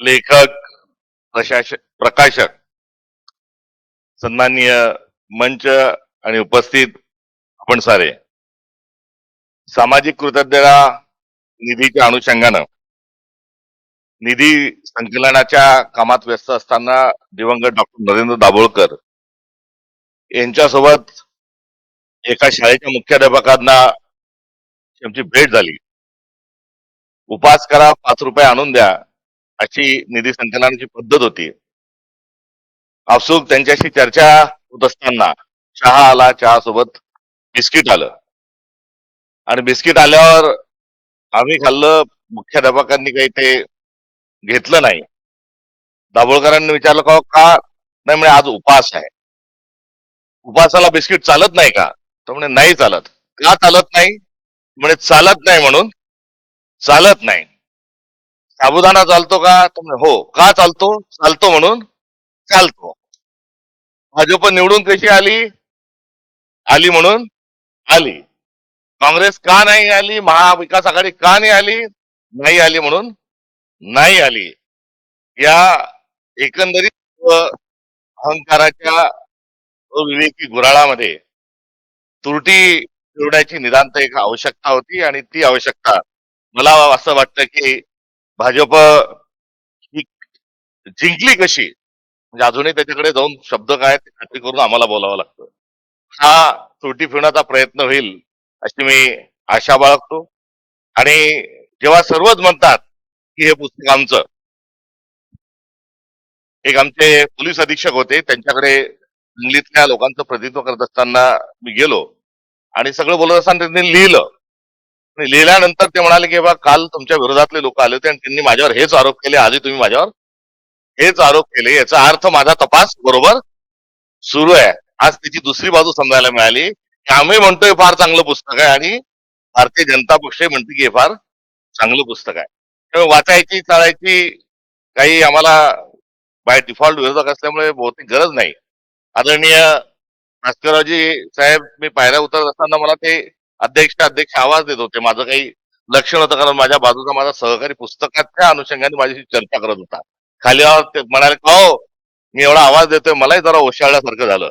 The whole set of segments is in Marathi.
लेखक प्रशासक प्रकाशक सन्माननीय मंच आणि उपस्थित आपण सारे. सामाजिक कृतज्ञता निधीच्या अनुषंगानं निधी संकलनाच्या कामात व्यस्त असताना दिवंगत डॉक्टर नरेंद्र दाभोळकर यांच्यासोबत एका शाळेच्या मुख्याध्यापकांना त्यांची भेट झाली. उपास करा पाच रुपये आणून द्या. अशी निधी संकलनाची पद्धत होती. आपसुक त्यांच्याशी चर्चा होत असताना चहा आला चहा सोबत बिस्किट आलं. आणि बिस्किट आल्यावर आम्ही खाल्लं मुख्याध्यापकांनी काही ते घेतलं नाही. दाभोळकरांनी विचारलं का हो, का नाही? म्हणे आज उपास आहे. उपासाला बिस्किट चालत नाही का? तर म्हणे नाही चालत. का चालत नाही? म्हणे चालत नाही म्हणून. चालत नाही. साबुदाणा चालतो का? हो. का चालतो? चालतो म्हणून चालतो. भाजप निवडून कशी आली? आली म्हणून आली. काँग्रेस का नाही आली? महाविकास आघाडी का नाही आली? नाही आली म्हणून नाही आली. या एकंदरीत अहंकाराच्या विवेकी गुराळामध्ये त्रुटी जोडण्याची निदांत एक आवश्यकता होती आणि ती आवश्यकता मला असं वाटतं की भाजप ही जिंकली कशी? म्हणजे अजूनही त्याच्याकडे जाऊन शब्द काय ते खात्री करून आम्हाला बोलावं लागतं. हा त्रुटी फिरण्याचा प्रयत्न होईल अशी मी आशा बाळगतो. आणि जेव्हा सर्वच म्हणतात की हे पुस्तक आमचं एक आमचे पोलीस अधीक्षक होते त्यांच्याकडे सांगलीतल्या लोकांचं प्रतिनिधित्व करत असताना मी गेलो आणि सगळं बोलत असताना त्यांनी लिहिलं. आणि लिहिल्यानंतर ते म्हणाले की बा काल तुमच्या विरोधातले लोक आले होते आणि त्यांनी माझ्यावर हेच आरोप केले आधी तुम्ही माझ्यावर हेच आरोप केले. याचा अर्थ माझा तपास बरोबर सुरू आहे. आज त्याची दुसरी बाजू समजायला मिळाली. की आम्ही म्हणतोय फार चांगलं पुस्तक आहे आणि भारतीय जनता पक्ष म्हणते की हे फार चांगलं पुस्तक आहे. त्यामुळे वाचायची चाळायची काही आम्हाला बाय डिफॉल्ट विरोधक असल्यामुळे बहुतेक गरज नाही. आदरणीय भास्कररावजी साहेब मी पायऱ्या उतरत असताना मला ते अध्यक्ष अध्यक्ष आवाज देत होते. माझं काही लक्ष नव्हतं कारण माझ्या बाजूचा माझा सहकारी पुस्तकाच्या अनुषंगाने माझ्याशी चर्चा करत होता. खाली म्हणाले का हो मी एवढा आवाज देतोय मलाही जरा ओशाळल्यासारखं झालं.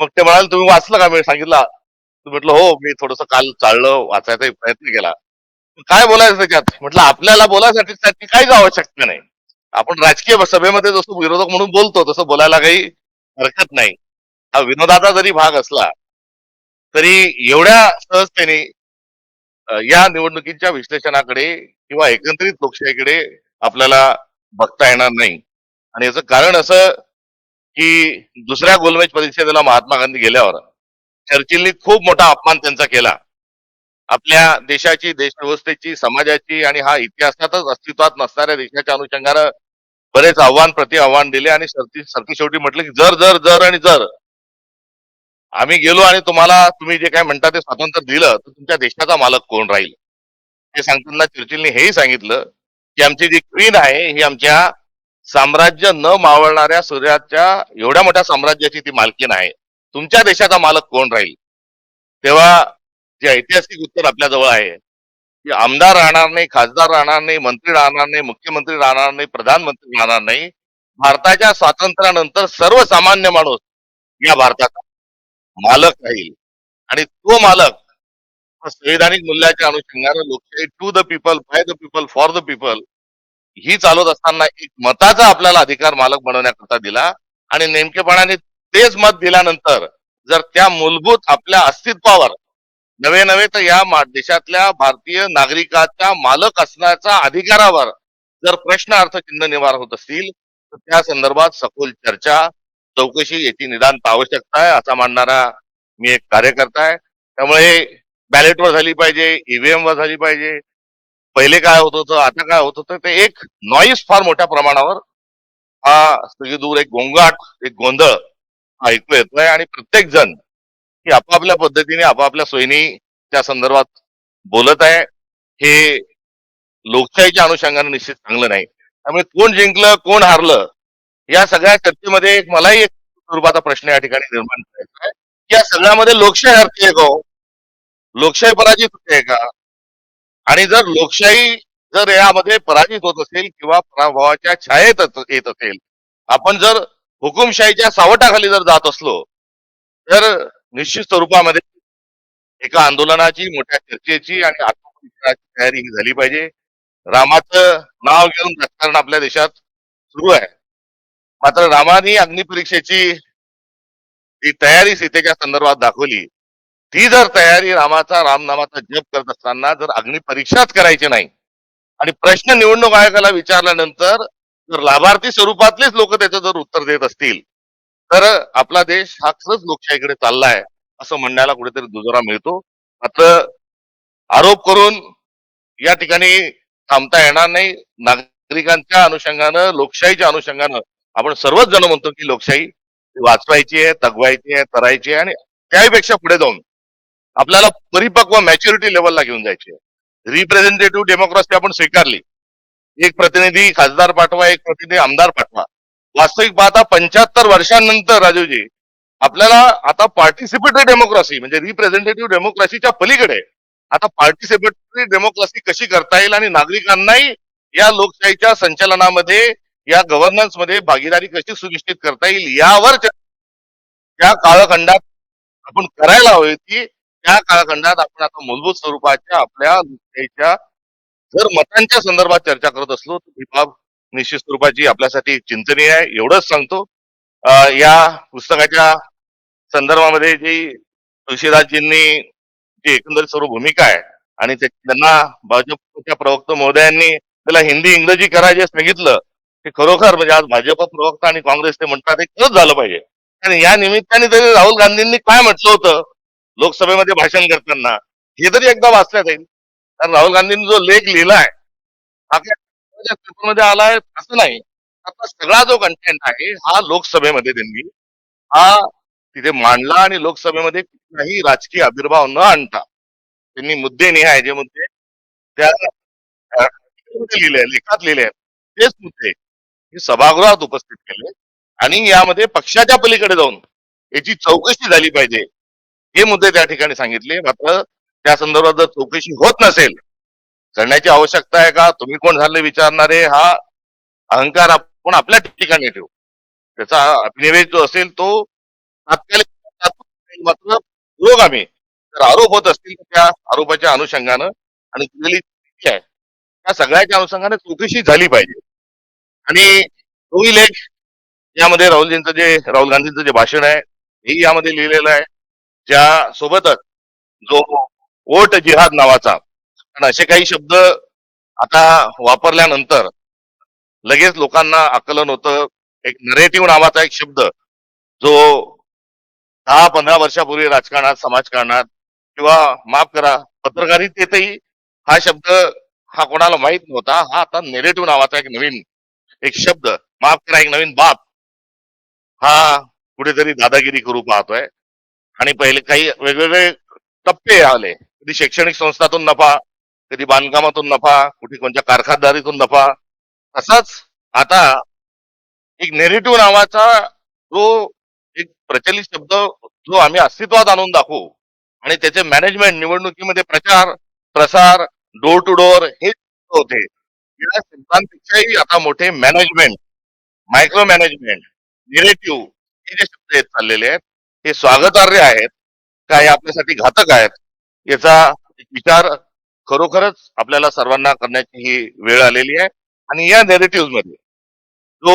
मग ते म्हणाले तुम्ही वाचलं का? मी सांगितलं तू म्हटलं हो मी थोडस काल चाललं वाचायचा प्रयत्न केला. काय बोलायचं त्याच्यात? म्हटलं आपल्याला बोलायसाठी त्याची काहीच आवश्यकता नाही. आपण राजकीय सभेमध्ये जसं विरोधक म्हणून बोलतो तसं बोलायला काही हरकत नाही. हा विनोदाचा जरी भाग असला तरी एवढ्या सहजतेने या निवडणुकीच्या विश्लेषणाकडे किंवा एकंदरीत लोकशाहीकडे आपल्याला बघता येणार नाही. आणि याचं कारण असं की दुसऱ्या गोलमेज परिषदेला महात्मा गांधी गेल्यावर चर्चिलनी खूप मोठा अपमान त्यांचा केला. आपल्या देशाची देशव्यवस्थेची समाजाची आणि हा इतिहासातच अस्तित्वात नसणाऱ्या देशाच्या अनुषंगानं बरेच आव्हान प्रति आव्हान दिले आणि सरती सरती शेवटी म्हटलं की जर जर जर आणि जर आम्ही गेलो आणि तुम्हाला तुम्ही जे काय म्हणता ते स्वातंत्र्य दिलं तर तुमच्या देशाचा मालक कोण राहील? हे सांगताना चर्चिलने हेही सांगितलं की आमची जी क्वीन आहे ही आमच्या साम्राज्य न मावळणाऱ्या सूर्याच्या एवढ्या मोठ्या साम्राज्याची ती मालकीन आहे. तुमच्या देशाचा मालक कोण राहील? तेव्हा जे ऐतिहासिक उत्तर आपल्या जवळ आहे की आमदार राहणार नाही खासदार राहणार नाही मंत्री राहणार नाही मुख्यमंत्री राहणार नाही प्रधानमंत्री राहणार नाही भारताच्या स्वातंत्र्यानंतर सर्वसामान्य माणूस या भारताचा मालक राहील. आणि तो मालक हा संविधानिक मूल्याच्या अनुषंगाने लोकशाही to the people by the people for the people ही चालवत असताना एक मताचा आपल्याला अधिकार मालक बनवण्याकरता दिला आणि नेमकेपणाने तेच मत दिल्यानंतर जर त्या मूलभूत आपल्या अस्तित्वावर नवे नवे तर या देशातल्या भारतीय नागरिकाच्या मालक असण्याच्या अधिकारावर जर प्रश्न अर्थचिन्ह निवार होत असतील तर त्या संदर्भात सखोल चर्चा चौकशी याची निदान आवश्यकता आहे असा मानणारा मी एक कार्यकर्ता आहे. त्यामुळे बॅलेटवर झाली पाहिजे ईव्हीएम वर झाली पाहिजे. पहिले काय होत होतं आता काय होत होतं ते एक नॉईस फार मोठ्या प्रमाणावर हा सगळी दूर एक गोंगाट एक गोंधळ ऐकू ऐकू येतोय आणि प्रत्येक जण ही आपापल्या पद्धतीने आपापल्या सोयीनी त्या संदर्भात बोलत आहे. हे लोकशाहीच्या अनुषंगाने निश्चित चांगलं नाही. त्यामुळे कोण जिंकलं कोण हारलं या सगळ्या चर्चेमध्ये एक मलाही एक स्वरूपाचा प्रश्न या ठिकाणी निर्माण करायचा आहे. या सगळ्यामध्ये लोकशाही हरते का हो? लोकशाही पराजित होते का? आणि जर लोकशाही जर यामध्ये पराजित होत असेल किंवा पराभवाच्या छायेत येत असेल आपण जर हुकुमशाहीच्या सावटाखाली जर जात असलो तर निश्चित स्वरूपामध्ये एका आंदोलनाची मोठ्या चर्चेची आणि आत्मपरीक्षणाची तयारी झाली पाहिजे. रामाचं नाव घेऊन राजकारण आपल्या देशात सुरू आहे. मात्र रामाने अग्निपरीक्षेची जी तयारी सीतेच्या संदर्भात दाखवली ती जर तयारी रामाचा रामनामाचा जप करत असताना जर अग्निपरीक्षाच करायची नाही आणि प्रश्न निवडणूक आयोगाला विचारल्यानंतर जर लाभार्थी स्वरूपातलेच लोक त्याचं जर उत्तर देत असतील तर आपला देश हा खरंच लोकशाहीकडे चाललाय असं म्हणण्याला कुठेतरी दुजोरा मिळतो. मात्र आरोप करून या ठिकाणी थांबता येणार नाही. नागरिकांच्या अनुषंगानं लोकशाहीच्या अनुषंगानं आपण सर्वच जण म्हणतो की लोकशाही वाचवायची आहे तगवायची आहे तरायची आहे आणि त्याहीपेक्षा पुढे जाऊन आपल्याला परिपक्व मॅच्युरिटी लेवलला घेऊन जायची आहे. रिप्रेझेंटेटिव्ह डेमोक्रेसी आपण स्वीकारली. एक प्रतिनिधी खासदार पाठवा एक प्रतिनिधी आमदार पाठवा. वास्तविक पाहता पंच्याहत्तर वर्षांनंतर राजूजी आपल्याला आता पार्टिसिपेटरी डेमोक्रेसी म्हणजे रिप्रेझेंटेटिव्ह डेमोक्रेसीच्या पलीकडे आता पार्टिसिपेटरी डेमोक्रेसी कशी करता येईल आणि नागरिकांनाही या लोकशाहीच्या संचलनामध्ये या गव्हर्नन्समध्ये भागीदारी कशी सुनिश्चित करता येईल यावर या त्या आपण करायला हवे की त्या काळखंडात आपण आता मूलभूत स्वरूपाच्या आपल्या लोकशाहीच्या जर मतांच्या संदर्भात चर्चा करत असलो तर ही बाब निश्चित स्वरूपाची आपल्यासाठी चिंतनीय आहे. एवढंच सांगतो. या पुस्तकाच्या संदर्भामध्ये जी तुळशीदासजींनी जी एकंदरीत सर्व भूमिका आहे आणि त्यांना भाजपच्या प्रवक्ता महोदयांनी त्याला हिंदी इंग्रजी करायचे सांगितलं ते खरोखर म्हणजे आज भाजप प्रवक्ता आणि काँग्रेस ते म्हणतात हे खरंच झालं पाहिजे. आणि या निमित्ताने तरी राहुल गांधींनी काय म्हटलं होतं? लोकसभेमध्ये भाषण करताना. हे तरी एकदा वाचल्या जाईल कारण राहुल गांधींनी जो लेख लिहिलाय हा पेपरमध्ये आलाय असं नाही. आता सगळा जो कंटेंट आहे हा लोकसभेमध्ये त्यांनी हा तिथे मांडला आणि लोकसभेमध्ये कुठलाही राजकीय आविर्भाव न आणता त्यांनी मुद्दे निहाय जे मुद्दे त्या लिहिले लेखात लिहिले आहेत. तेच मुद्दे. हे सभागृहात उपस्थित केले आणि यामध्ये पक्षाच्या पलीकडे जाऊन याची चौकशी झाली पाहिजे. हे मुद्दे त्या ठिकाणी सांगितले. मात्र त्या संदर्भात जर चौकशी होत नसेल करण्याची आवश्यकता आहे का? तुम्ही कोण झाले विचारणारे? हा अहंकार आपण आपल्या ठिकाणी ठेवू. त्याचा अभिनिवेश जो असेल तो तात्कालिक मात्र रोग आम्ही जर आरोप होत असतील त्या आरोपाच्या अनुषंगानं आणि केलेली आहे. त्या सगळ्याच्या अनुषंगाने चौकशी झाली पाहिजे. आणि तोही लेख यामध्ये राहुलजींचं जे राहुल गांधींचं जे भाषण आहे हे यामध्ये लिहिलेलं आहे. ज्या सोबतच जो वोट जिहाद नावाचा पण असे काही शब्द आता वापरल्यानंतर लगेच लोकांना आकलन होतं. एक नरेटिव्ह नावाचा एक शब्द जो दहा पंधरा वर्षापूर्वी राजकारणात समाजकारणात किंवा माफ करा पत्रकारितेतही हा शब्द हा कोणाला माहीत नव्हता. हा आता नेरेटिव्ह नावाचा एक नवीन एक शब्द माफ करा एक नवीन बाप हा कुठेतरी दादागिरी करू पाहतोय. आणि पहिले काही वेगवेगळे टप्पे आले. कधी शैक्षणिक संस्थातून नफा कधी बांधकामातून नफा कुठे कोणत्या कारखानदारीतून नफा. तसाच आता एक नेरेटिव्ह नावाचा जो एक प्रचलित शब्द जो आम्ही अस्तित्वात आणून दाखवू. आणि त्याचे मॅनेजमेंट निवडणुकीमध्ये प्रचार प्रसार डोर टू डोर हे होते. या शब्दांपेक्षाही आता मोठे मॅनेजमेंट मायक्रो मॅनेजमेंट निरेटिव्ह हे जे शब्द येत चाललेले आहेत हे स्वागतार्ह आहेत का हे आपल्यासाठी घातक आहेत याचा विचार खरोखरच आपल्याला सर्वांना करण्याची ही वेळ आलेली आहे. आणि या नेरेटिव्हमध्ये जो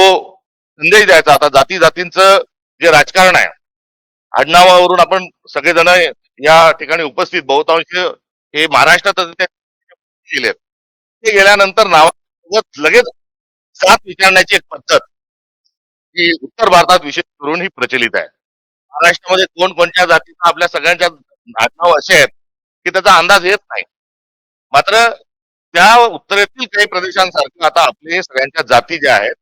संदेश द्यायचा आता जाती जातींचं जे राजकारण आहे आडनावावरून आपण सगळेजण या ठिकाणी उपस्थित बहुतांश हे महाराष्ट्रातच ते गेलेत ते गेल्यानंतर लगेच साथ विचारण्याची एक पद्धत ही उत्तर भारतात विशेष करून ही प्रचलित आहे. महाराष्ट्रामध्ये कोण कोणत्या जातीचा आपल्या सगळ्यांच्या आडनाव असे आहेत की त्याचा अंदाज येत नाही. मात्र त्या उत्तरेतील काही प्रदेशांसारखं आता आपले सगळ्यांच्या जाती ज्या आहेत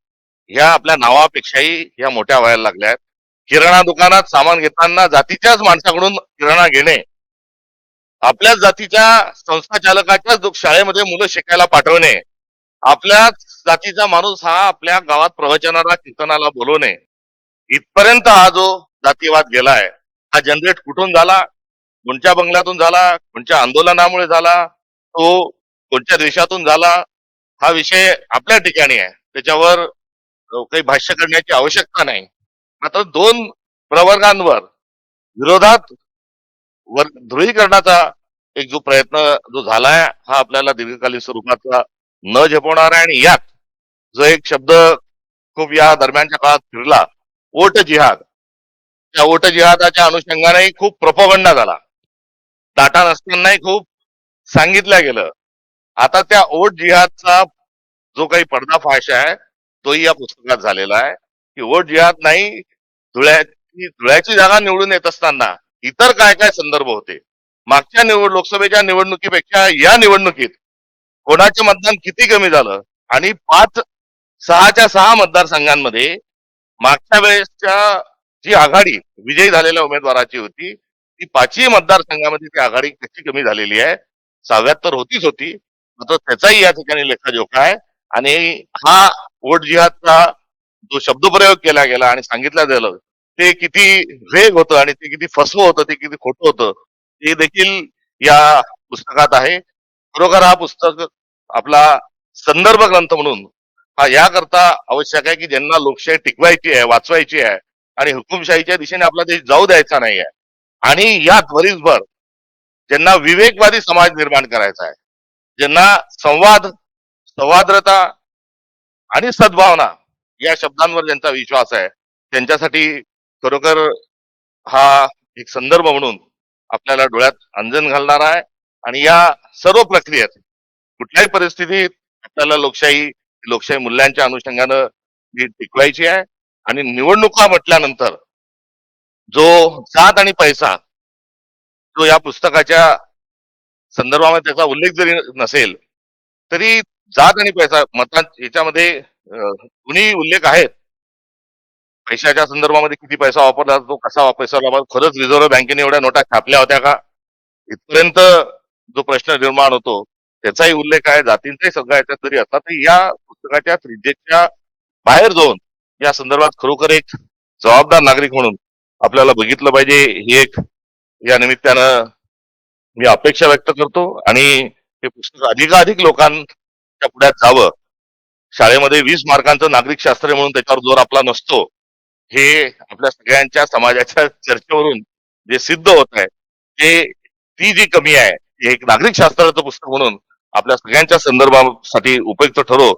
ह्या आपल्या नावापेक्षाही ह्या मोठ्या व्हायला लागल्या आहेत. किराणा दुकानात सामान घेताना जातीच्याच माणसाकडून किराणा घेणे आपल्याच जातीच्या संस्था चालकाच्याच शाळेमध्ये मुलं शिकायला पाठवणे आपल्याच जातीचा माणूस हा आपल्या गावात प्रवचनाला कीर्तनाला बोलवणे. इथपर्यंत हा जो जातीवाद गेलाय हा जनरेट कुठून झाला? कोणत्या बंगल्यातून झाला? कोणत्या आंदोलनामुळे झाला? तो कोणत्या देशातून झाला? हा विषय आपल्या ठिकाणी आहे. त्याच्यावर काही भाष्य करण्याची आवश्यकता नाही. मात्र दोन प्रवर्गांवर विरोधात वर ध्रुवीकरणाचा एक जो प्रयत्न जो झालाय हा आपल्याला दीर्घकालीन स्वरूपाचा न झेपवणार आहे आणि यात जो एक शब्द खूप या दरम्यानच्या काळात फिरला ओट जिहाद. त्या ओट जिहादाच्या अनुषंगानेही खूप प्रपोगंडा झाला. ताटा नसतानाही खूप सांगितलं गेलं. आता त्या ओट जिहादचा जो काही पडदाफाश आहे तोही या पुस्तकात झालेला आहे. की ओट जिहाद नाही धुळ्याची धुळ्याची जागा निवडून येत असताना इतर काय काय संदर्भ होते? मागच्या निवड लोकसभेच्या निवडणुकीपेक्षा या निवडणुकीत कोणाचे मतदान किती कमी झालं? आणि पाच सहाच्या सहा मतदारसंघांमध्ये मागच्या वेळेसच्या जी आघाडी विजयी झालेल्या उमेदवाराची होती ती पाचही मतदारसंघामध्ये ती आघाडी कशी कमी झालेली आहे. सहाव्यात तर होतीच होती. मात्र त्याचाही या ठिकाणी लेखाजोखा आहे. आणि हा वोट जिहादचा जो शब्दप्रयोग केला गेला आणि सांगितलं गेलं ते किती वेग होतं आणि ते किती फसवं होतं ते किती खोटं होतं ते देखील या पुस्तकात आहे. खरोखर हा पुस्तक आपला संदर्भ ग्रंथ म्हणून हा याकरता आवश्यक आहे की ज्यांना लोकशाही टिकवायची आहे वाचवायची आहे आणि हुकुमशाहीच्या दिशेने आपला देश जाऊ द्यायचा नाही आहे. आणि या भरीसभर ज्यांना विवेकवादी समाज निर्माण करायचा आहे ज्यांना संवाद संवाद्रता आणि सद्भावना या शब्दांवर ज्यांचा विश्वास आहे त्यांच्यासाठी खरोखर हा एक संदर्भ म्हणून आपल्याला डोळ्यात अंजन घालणार आहे. आणि या सर्व प्रक्रियेत कुठल्याही परिस्थितीत आपल्याला लोकशाही लोकशाही मूल्यांच्या अनुषंगानं ही टिकवायची आहे. आणि निवडणुका म्हटल्यानंतर जो जात आणि पैसा जो या पुस्तकाच्या संदर्भामध्ये त्याचा उल्लेख जरी नसेल तरी जात आणि पैसा मतां याच्यामध्ये अं, दोन्ही उल्लेख आहेत. पैशाच्या संदर्भामध्ये किती पैसा वापरला जातो कसा वा- पैसा खरंच रिझर्व्ह बँकेने एवढ्या नोटा छापल्या होत्या का? इथपर्यंत जो प्रश्न निर्माण होतो त्याचाही उल्लेख आहे जातींचाही सगळा याच्यात जरी असला तरी या पुस्तकाच्या त्रिज्येच्या बाहेर जाऊन या संदर्भात खरोखर एक जबाबदार नागरिक म्हणून आपल्याला बघितलं पाहिजे. ही एक या निमित्तानं मी अपेक्षा व्यक्त करतो आणि हे पुस्तक अधिकाधिक लोकांच्या पुढ्यात जावं. शाळेमध्ये वीस मार्कांचं नागरिक शास्त्र म्हणून त्याच्यावर जोर आपला नसतो. हे आपल्या सगळ्यांच्या समाजाच्या चर्चेवरून जे सिद्ध होत आहे ते ती जी कमी आहे एक नागरिक शास्त्राचं पुस्तक म्हणून आपल्या सगळ्यांच्या संदर्भासाठी उपयुक्त ठरो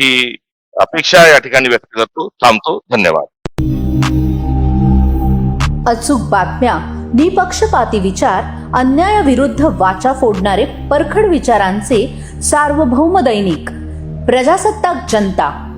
ही अपेक्षा या ठिकाणी व्यक्त करतो थांबतो धन्यवाद. अचूक बातम्या निपक्षपाती विचार अन्यायाविरुद्ध वाचा फोडणारे परखड विचारांचे सार्वभौम दैनिक प्रजासत्ताक जनता.